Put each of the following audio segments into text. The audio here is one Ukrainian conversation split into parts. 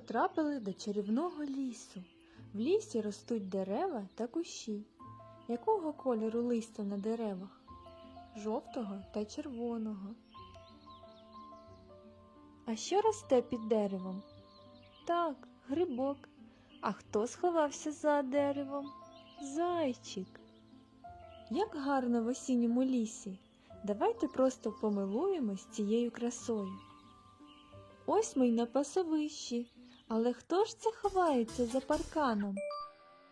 потрапили до чарівного лісу. В лісі ростуть дерева та кущі. Якого кольору листя на деревах? Жовтого та червоного. А що росте під деревом? Так, грибок. А хто сховався за деревом? Зайчик. Як гарно в осінньому лісі. Давайте просто помилуємось цією красою. Ось ми й на пасовищі. Але хто ж це ховається за парканом?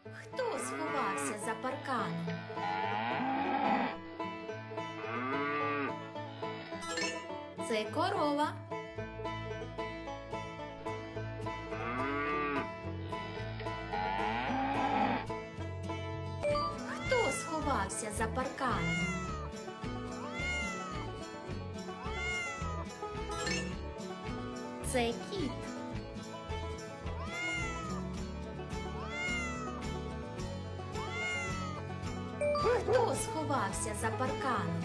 Хто сховався за парканом? Це корова. Хто сховався за парканом? Це кіт. Хто сховався за парканом?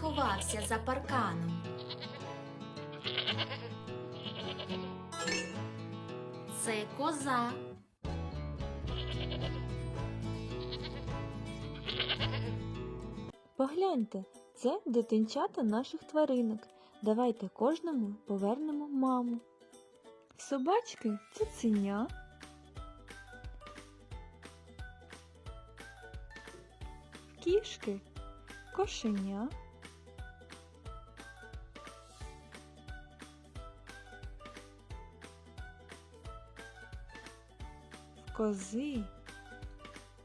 Сховався за парканом? Це коза. Погляньте, це дитинчата наших тваринок. Давайте кожному повернемо маму. Собачки цуценя. В кішки кошеня. Кози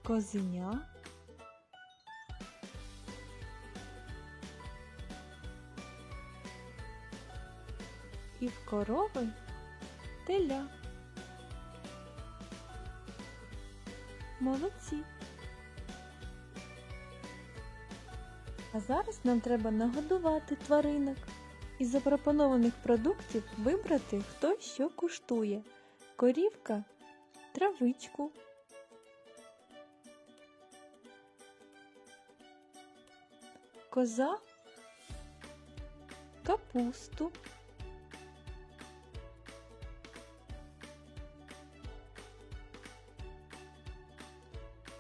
козеня. і в корови теля. Молодці. А зараз нам треба нагодувати тваринок. Із запропонованих продуктів вибрати, хто що куштує. Корівка травичку. Коза капусту.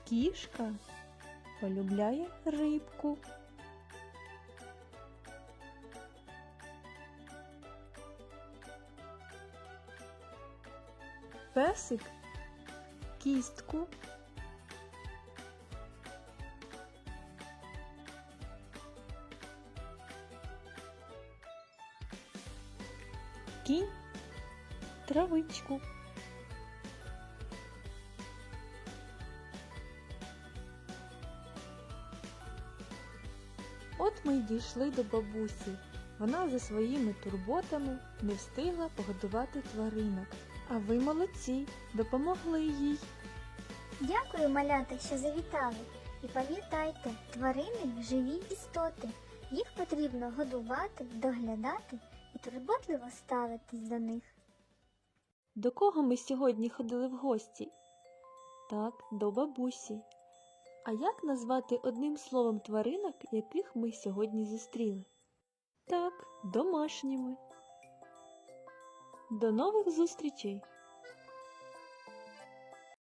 Кішка полюбляє рибку. Песик кістку. Кінь травичку. От ми й дійшли до бабусі. Вона за своїми турботами не встигла погодувати тваринок. А ви молодці, допомогли їй. Дякую, малята, що завітали. І пам'ятайте, тварини живі істоти. Їх потрібно годувати, доглядати і турботливо ставитись до них. До кого ми сьогодні ходили в гості? Так, до бабусі. А як назвати одним словом тваринок, яких ми сьогодні зустріли? Так, домашніми. До нових зустрічей!